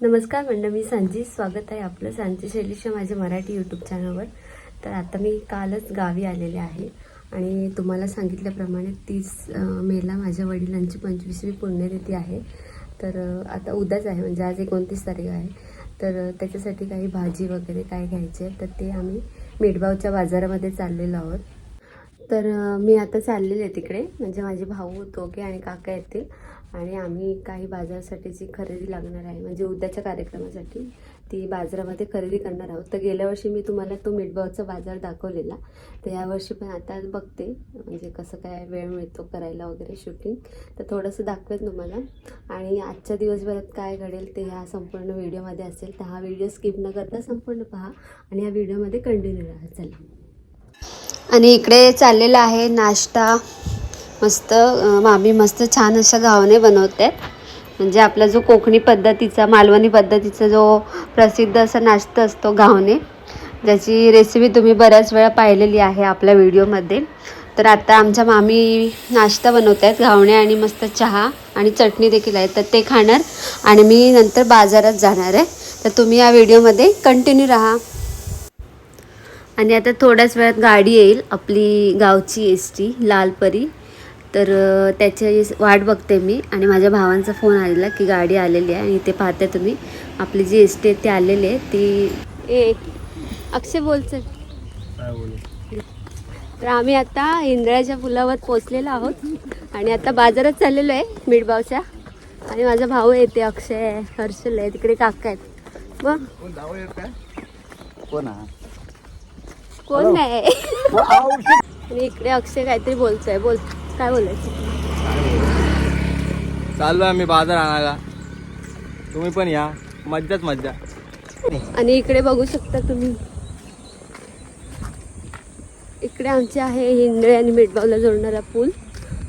नमस्कार मंडळ मी सांजी स्वागत आहे आपलं सांजी शैलीच्या माझ्या मराठी यूट्यूब चॅनलवर तर आता मी कालच गावी आलेले आहे आणि तुम्हाला सांगितल्याप्रमाणे तीस मेला माझ्या वडिलांची पंचवीसवी पुण्यतिथी आहे. तर आता उद्याच आहे म्हणजे आज एकोणतीस तारीख आहे. तर त्याच्यासाठी काही भाजी वगैरे काय घ्यायचे तर ते आम्ही मेडगावच्या बाजारामध्ये चाललेलो आहोत. तर मी आता चाललेले आहे तिकडे. म्हणजे माझे भाऊ दोघे आणि काका येतील. आणि आम्ही काही बाजारासाठी जी खरेदी लागणार आहे. म्हणजे उद्याच्या कार्यक्रमासाठी ती बाजारामध्ये खरेदी करणार आहोत. तर गेल्या वर्षी मी तुम्हाला तो मिठबावचा बाजार दाखवलेला. तर यावर्षी पण आता बघते म्हणजे कसं काय वेळ मिळतो करायला वगैरे शूटिंग तर थोडंसं दाखवेत तुम्हाला. आणि आजच्या दिवसभरात काय घडेल ते ह्या संपूर्ण व्हिडिओमध्ये असेल तर हा व्हिडिओ स्किप न करता संपूर्ण पहा आणि ह्या व्हिडिओमध्ये कंटिन्यू राहा. चला. आणि इकडे चाललेला आहे नाश्ता. मस्त मामी मस्त छान अशा घावणे बनवत आहेत म्हणजे आपला जो कोकणी पद्धतीचा मालवणी पद्धतीचा जो प्रसिद्ध असा नाश्ता असतो घावणे ज्याची रेसिपी तुम्ही बऱ्याच वेळा पाहिलेली आहे आपल्या व्हिडिओमध्ये. तर आता आमच्या मामी नाश्ता बनवत आहेत घावणे आणि मस्त चहा आणि चटणी देखील आहे. तर ते खाणार आणि मी नंतर बाजारात जाणार आहे. तर तुम्ही या व्हिडिओमध्ये कंटिन्यू राहा. आणि आता थोड्याच वेळात गाडी येईल आपली गावची एस टी लालपरी. तर त्याची वाट बघते मी आणि माझ्या भावांचा फोन आलेला की गाडी आलेली आहे आणि ते पाहते तुम्ही. आपली जी एस टी आहे ती आलेली आहे. ती ए अक्षय बोलचं तर आम्ही आता इंद्राच्या पुलावर पोचलेलो आहोत आणि आता बाजारात चाललेलो आहे मिडबावच्या आणि माझा भाऊ येते अक्षय आहे, हर्षल आहे तिकडे काका आहेत. मग कोण कोण नाही. आणि इकडे अक्षय काहीतरी बोलतोय बोल. काय बोलायचं? चाललो आम्ही बाजार आणायला. तुम्ही पण या. मज्जाच मज्जा. आणि इकडे बघू शकता तुम्ही. इकडे आमचे आहे हिंदळे आणि मिठबावला जोडणारा पूल.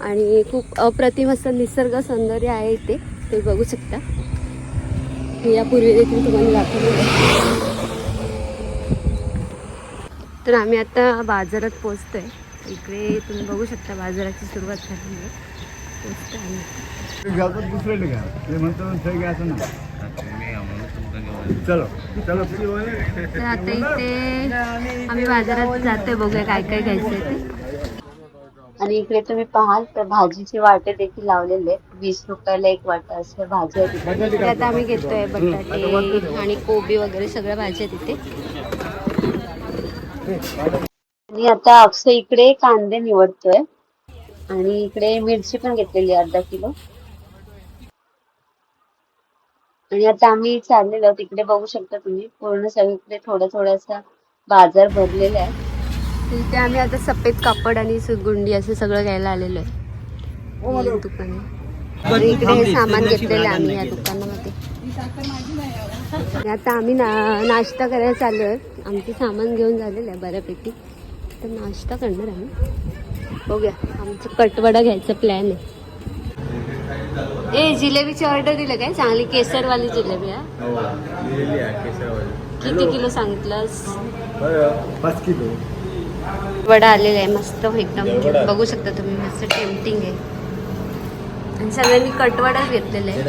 आणि खूप अप्रतिम असं निसर्ग सौंदर्य आहे इथे. ते बघू शकता. मी यापूर्वी देखील तुम्हाला दाखवलेलं आहे. तर आम्ही आता बाजारात पोचतोय इकडे तुम्ही बघू शकता बाजाराची सुरुवात झाली आहे. आता इथे आम्ही बाजारात जातोय बघूया काय काय घ्यायचंय ते. आणि इकडे तुम्ही पाहाल तर भाजीचे वाटे देखील लावलेले आहेत. वीस रुपयाला एक वाटा असं भाजी आहे आता आम्ही घेतोय बटाटे आणि कोबी वगैरे सगळ्या भाज्या तिथे आणि आता अक्षय इकडे कांदे निवडतोय. आणि इकडे मिरची पण घेतलेली आहे अर्धा किलो. आणि आता आम्ही चाललेलो आहोत. इकडे बघू शकता तुम्ही. पूर्ण सगळीकडे थोडं थोडासा बाजार भरलेला आहे. इथे आम्ही आता सफेद कापड आणि सुगुंडी असं सगळं घ्यायला आलेलो आहे. ही दुकान आणि इकडे हे सामान घेतलेलं आहे आम्ही या दुकानामध्ये. आणि आता आम्ही ना नाश्ता करायला चाललो आहे आमचे सामान घेऊन झालेलं आहे बऱ्यापैकी. तर नाश्ता करणार आम्ही बघूया आमचं कटवडा घ्यायचा प्लॅन आहे. ए जिलेबीची ऑर्डर दिलं काय? चांगली केसरवाली जिलेबी हा? किती किलो? सांगितलंस? पाच किलो. वडा आलेला आहे मस्त एकदम. बघू शकता तुम्ही मस्त टेम्पटिंग आहे. आणि सगळ्यांनी कटवडाच घेतलेला आहे.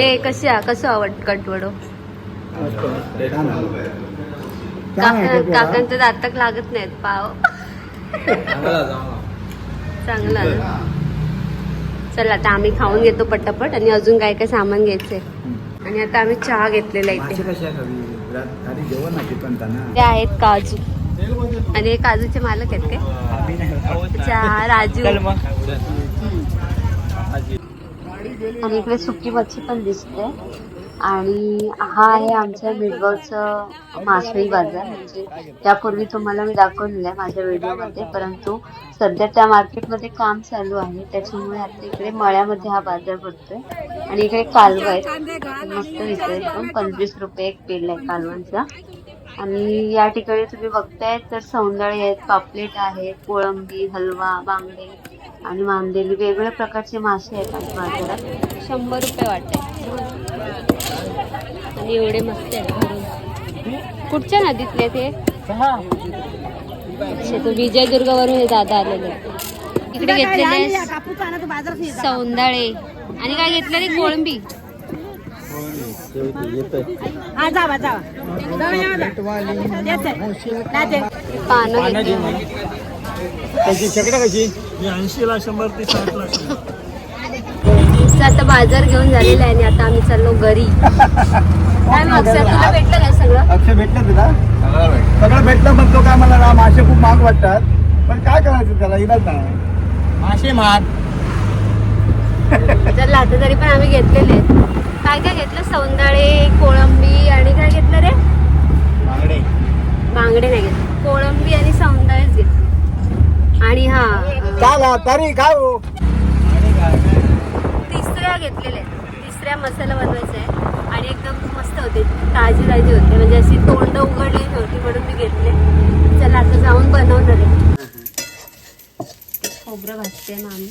ए कशा कसं आवड कटवडो? काकांचं दातक लागत नाहीत पाव. चांगला चला आता आम्ही खाऊन घेतो पटापट आणि अजून काय काय सामान घ्यायचंय. आणि आता आम्ही चहा घेतलेला इथे. ते आहेत काजू. आणि हे काजूचे मालक आहेत काय? चहा राजू. आणि इकडे सुकी मच्छी पण दिसते. आणि हा आहे आमच्या मिडगावचं मासळी बाजार. म्हणजे त्यापूर्वी तुम्हाला मी दाखवलेलं आहे माझ्या व्हिडिओमध्ये परंतु सध्या त्या मार्केटमध्ये काम चालू आहे. त्याच्यामुळे आता इकडे मळ्यामध्ये हा बाजार भरतोय. आणि इकडे कालवा आहे मस्त दिसतोय एकदम पंचवीस रुपये एक पेल आहे कालवांचा. आणि या ठिकाणी तुम्ही बघताय तर सौंदळे आहेत पापलेट आहेत कोळंबी हलवा बांगडे आणि मांदेली. वेगवेगळ्या प्रकारचे मासे आहेत आमच्या बाजारात. शंभर रुपये वाटते एवढे मस्त आहेत. कुठच्या नदीतले ते? अच्छा तो विजयदुर्गवरून हे दादा आलेले. इकडे घेतलेले सौंदाळे. आणि काय घेतलं रे कोळंबी हा. पानं घेतली. कशी शेकडा कशी? ऐंशीला शंभर ते साठला. आता बाजार घेऊन झालेला आहे आणि आता आम्ही चाललो घरी. काय मग अक्षय, तुला भेटलं काय सगळं? अक्षय भेटलं तुला? सगळं भेट सगळं भेटलं तो काय मला ना मासे खूप महाग वाटतात. पण काय करायचं त्याला? इलाज नाही. मासे मार. तर आता तरी पण आम्ही घेतलेले. काय काय घेतलं? सौंदाळे कोळंबी आणि काय घेतलं रे? बांगडे. बांगडे नाही घेतले. कोळंबी आणि सौंदाळेच घेतले. आणि हा चाल तरी काय हो? घेतलेल्या आहेत. तिसऱ्या मसाला बनवायचा आहे. आणि एकदम मस्त होते. ताजी ताजी होते. म्हणजे अशी तोंड उघडलेली होती म्हणून मी घेतले. चला आता जाऊन बनवणार आहे. खोबरं भाजते ना आम्ही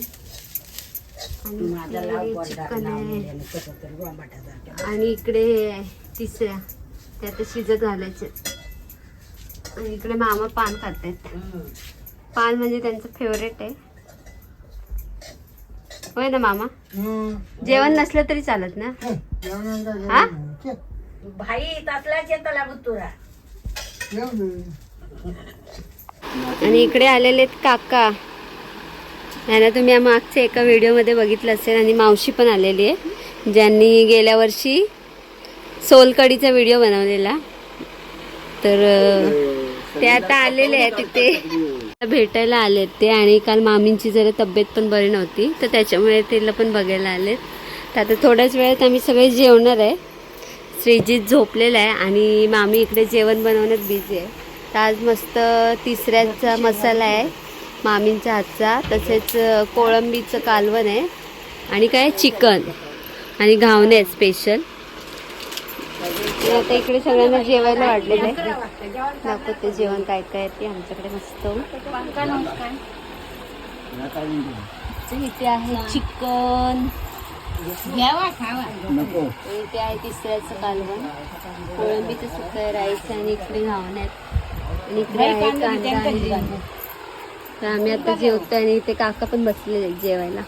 आणि इकडे हे तिसऱ्या. त्या आता शिजत घालायचे आणि इकडे मामा पान खातायत पान म्हणजे त्यांचं फेवरेट आहे. होय ना मामा? जेवण नसलं तरी चालत ना? हा. भाई तसलाच येतो लागत तुला आणि इकडे आलेले आहेत काका. यांना तुम्ही या मागच्या एका व्हिडिओमध्ये बघितलं असेल आणि मावशी पण आलेली आहे. ज्यांनी गेल्या वर्षी सोलकडीचा व्हिडिओ बनवलेला. तर ते आता आलेले आहे तिथे भेटायला आलेत ते आणि काल मामींची जरा तब्येत पण बरी नव्हती तर त्याच्यामुळे तिला पण बघायला आलेत. तर आता थोड्याच वेळात आम्ही सगळे जेवणार आहे. श्रीजीत झोपलेला आहे आणि मामी इकडे जेवण बनवण्यात बिझी आहे. तर आज मस्त तिसऱ्याचा मसाला आहे मामींच्या हातचा तसेच कोळंबीचं कालवण आहे आणि काय चिकन आणि घावणे स्पेशल आता इकडे सगळ्यांना जेवायला वाढलेलं आहे. दाखवते जेवण काय काय आहे ते आमच्याकडे मस्त. इथे आहे चिकन. नको. इथे आहे तिसऱ्याचं कालवण. कोळंबीचं सुकं राईस आणि इकडे घावण आहेत. आणि इकडे आहे कांदा तर आम्ही आता जेवतो आणि इथे काका पण बसलेले आहेत जेवायला.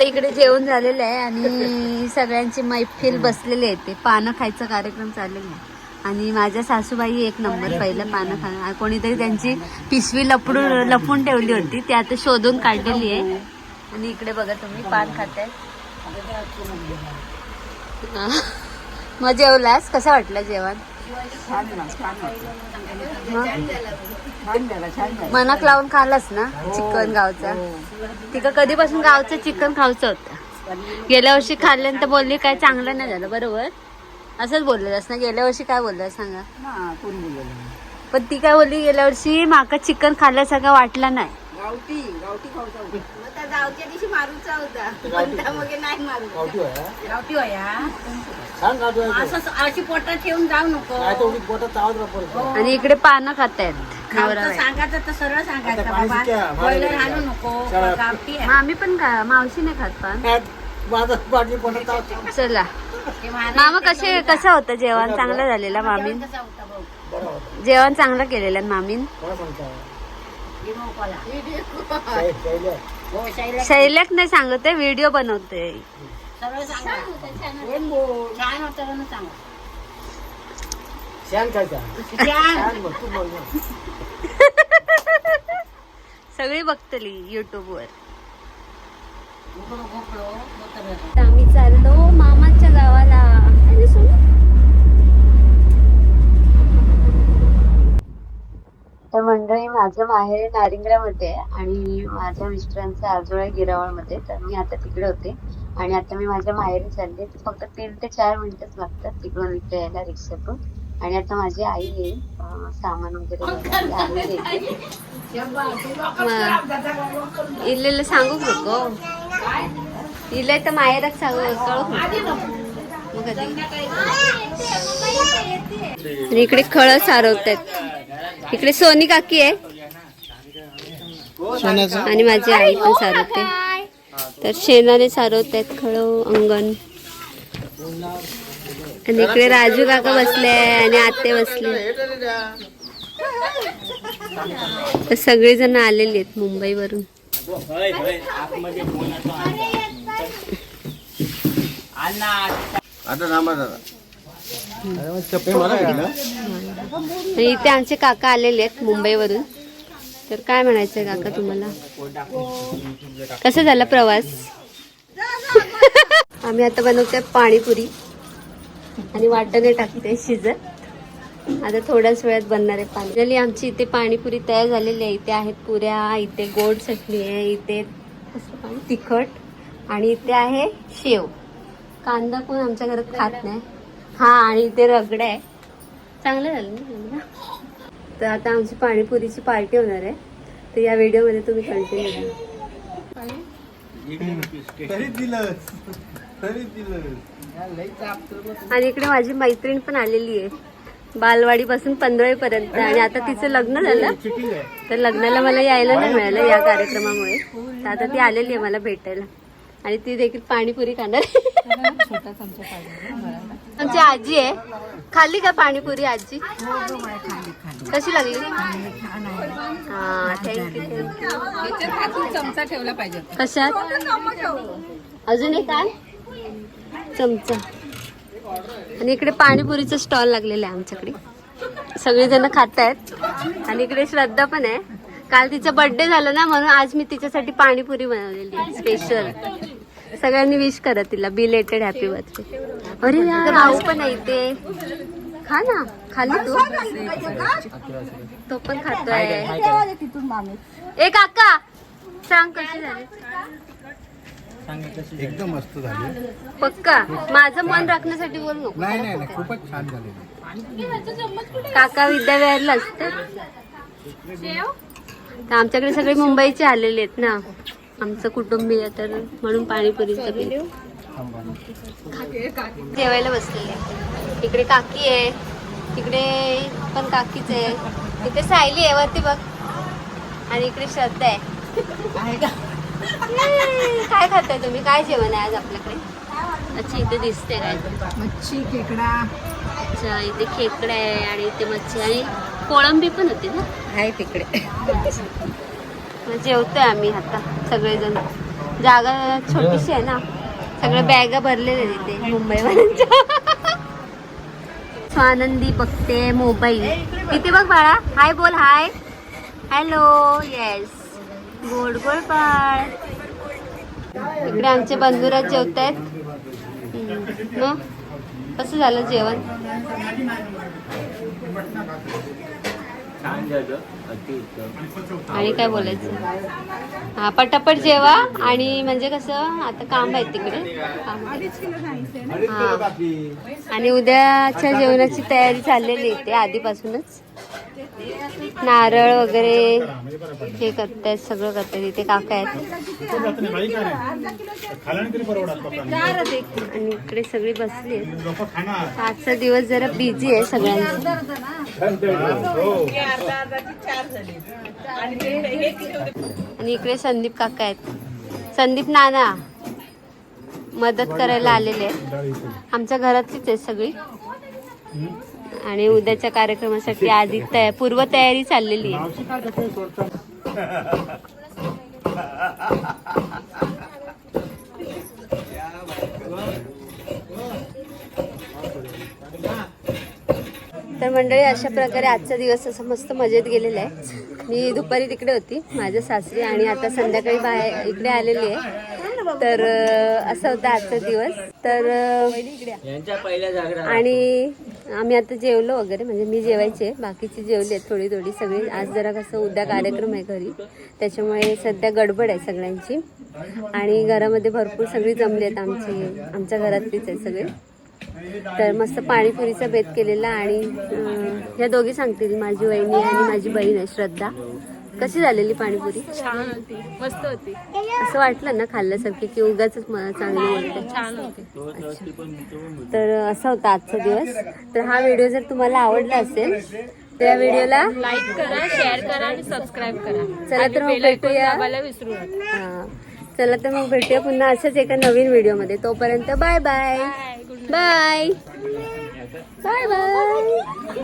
आता इकडे जेवण झालेलं आहे आणि सगळ्यांची मैफिल बसलेली आहे ते. पानं खायचा कार्यक्रम चाललेला आहे. आणि माझ्या सासूबाई एक नंबर पहिलं पानं खा कोणीतरी त्यांची पिशवी लपडून लपून ठेवली होती ती आता शोधून काढलेली आहे. आणि इकडे बघा तुम्ही पान खाताय. मग जेवलास कसं वाटलं जेवण? मनात लावून खाल्लास ना चिकन गावचा? तिका कधीपासून गावचं चिकन खावचं होतं? गेल्या वर्षी खाल्ल्यानंतर बोलली काय चांगलं नाही झालं बरोबर? असंच बोललेलंस ना गेल्या वर्षी काय बोललं सांगा? पण ती काय बोलली गेल्या वर्षी माका चिकन खाल्ल्यासारखं वाटलं नाही. गावच्या दिवशी मारूचा होता. कोणता मग नाही मारू. गावठी होया? गावठी होया. छान गावठी होया असं अशी पोटात ठेवून जाऊ नको. काय तर उगीच पोटात चावत राहतो आणि इकडे पानं नवरा खावचं बायको. सांगायचं तर सरळ सांगायचं आता पाणी बाबा. शिक्या, बाहेर बॉयलर गेलं. घालू नको. चला. गावठी आहे. मग आम्ही पण का मावशी नाही खात पान. माझं बाटली पोटात चावत चला. ते मामा कसे कसं होतं जेवण? चांगलं झालेलं मामीन? कसा होता भाऊ? बरं होतं. जेवण चांगलं केलेलं मामीन? कोणा सांगता. हो. शैलक नाही सांगत व्हिडिओ बनवते. सगळी बघतली युट्यूब वर. आम्ही चाललो मामाच्या गावाला है ना सोनू? तर मंडळी माझं माहेर आहे आणि माझ्या मिस्टरांचं आजोळा गिरावळमध्ये. तर मी आता तिकडे होते आणि आता मी माझ्या माहेरी चालले फक्त तीन ते चार मिनिटच लागतात तिकडून इकडे यायला रिक्षातून. आणि आता माझी आई येईल सामान वगैरे इल्लेलं सांगू नको. इले तर माहेरच सांगू कळू मग इकडे खळ सारवतात इकडे सोनी काकी आहे. आणि माझी आई पण सारवते. तर शेणाने सारवतात खळ अंगण. आणि इकडे राजू काका बसले आणि आते बसले तर सगळेजण आलेले आहेत मुंबईवरून. आता थांबा आणि इथे आमचे काका आलेले आहेत मुंबईवरून. तर काय म्हणायचंय काका तुम्हाला? कसं झाला प्रवास? आम्ही आता बनवतोय पाणीपुरी. आणि वाटणे टाकते शिजत. आता थोड्याच वेळात बनणार आहे पाणी. आमची इथे पाणीपुरी तयार झालेली आहे. इथे आहेत पुऱ्या इथे गोड चटणी आहे इथे तिखट. आणि इथे आहे शेव. कांदा कोण आमच्या घरात खात नाही. हा आणि ते रगडा. आहे चांगलं झालं ना तर आता आमची पाणीपुरीची पार्टी होणार आहे. तर या व्हिडिओमध्ये तुम्ही कंटिन्यू करा. आणि इकडे माझी मैत्रीण पण आलेली आहे. बालवाडी पासून पंधरावी पर्यंत आणि आता तिचं लग्न झालं. तर लग्नाला मला यायला नाही मिळालं या कार्यक्रमामुळे. तर आता ती आलेली आहे मला भेटायला. आणि ती देखील पाणीपुरी खाणार आमची आजी आहे. खाल्ली का पाणीपुरी आजी? कशी लागली? हा थँक्यू थँक्यू चमचा ठेवला पाहिजे कशात? अजून एक काय चमचा. आणि इकडे पाणीपुरीचं स्टॉल लागलेलं आहे आमच्याकडे. सगळेजण खात आहेत आणि इकडे श्रद्धा पण आहे. काल तिचा बर्थडे झाला ना म्हणून आज मी तिच्यासाठी पाणीपुरी बनवलेली स्पेशल सगळ्यांनी विश करा तिला. बिलेटेड हॅपी बर्थडे अरे यार, भाऊ पण आहे इथे. खा ना. खाली तू? तो पण खातोय. ए काका! सांग कशी झाली? एकदम मस्त झाली. पक्का? माझं मन राखण्यासाठी बोल नको. नाही नाही खूपच छान झालेली काका विद्याविहारला असते तर आमच्याकडे सगळे मुंबईचे आलेले आहेत ना. आमचं कुटुंबीय तर म्हणून पाणीपुरीचं बिल जेवायला बसलेले. इकडे काकी आहे तिकडे पण काकीच आहे. तिथे सायली आहे वरती बघ. आणि इकडे श्रद्धा आहे. काय खाताय तुम्ही? काय जेवण आहे आज आपल्याकडे? अच्छा इथे दिसते काय मच्छी खेकडा. अच्छा इथे खेकडे आहे आणि इथे मच्छी आणि कोळंबी पण होती ना? आहे तिकडे. मग जेवतोय आम्ही आता. सगळेजण. जागा छोटीशी आहे ना. सगळ्या बॅगा भरलेल्या आहेत इथे मुंबईवाल्यांच्या. स्वानंदी बघते मोबाईल. इथे बघ बाळा. हाय बोल हाय. हॅलो येस गोड गोड बाळ. इकडे आमचे बंधुराज जेवत आहेत मग? कसं झालं जेवण? छान झालं आणि काय बोलायचं? हा पटापट जेवा आणि म्हणजे कसं आता काम आहे तिकडे. हा. आणि उद्याच्या जेवणाची तयारी चाललेली आहे ते आधीपासूनच. नारळ वगैरे हे करतायत सगळं करतायत. इथे काका आहेत. आणि इकडे सगळी बसली आहेत. आजचा दिवस जरा बिझी आहे सगळ्यांचा. आणि इकडे संदीप काका आहेत. संदीप नाना मदत करायला आलेले आहेत. आमच्या घरातलीच आहे सगळी. आणि उद्याच्या कार्यक्रमासाठी आधी तया पूर्व तयारी चाललेली आहे. तर मंडळी अशा प्रकारे आजचा दिवस असा मस्त मजेत गेलेला आहे. मी दुपारी तिकडे होती माझ्या सासरी आणि आता संध्याकाळी बाहेर इकडे आलेली आहे. तर असा होता आजचा दिवस. तर आणि आम्ही आता जेवलो वगैरे म्हणजे मी जेवायचे बाकीची जेवली आहेत थोडी थोडी सगळी. आज जरा कसं उद्या कार्यक्रम आहे घरी त्याच्यामुळे सध्या गडबड आहे सगळ्यांची. आणि घरामध्ये भरपूर सगळी जमली आहेत आमची आमच्या घरातलीच आहे सगळे. तर मस्त पाणीपुरीचा बेत केलेला आणि ह्या दोघी सांगतील माझी वहिनी आणि माझी बहीण आहे श्रद्धा. कशी झालेली पाणीपुरी? छान होती. मस्त होती. असं वाटलं ना खाल्ल्यासारखी की उगाच चांगली बोलते छान होती. तर असा होता आजचा दिवस. तर हा व्हिडिओ जर तुम्हाला आवडला असेल तर या व्हिडिओला लाईक करा शेअर करा आणि सबस्क्राईब करा. चला तर मग भेटूया. विसरू नका. हा. चला तर मग भेटूया पुन्हा असंच एका नवीन व्हिडिओमध्ये. तोपर्यंत bye bye. Bye bye bye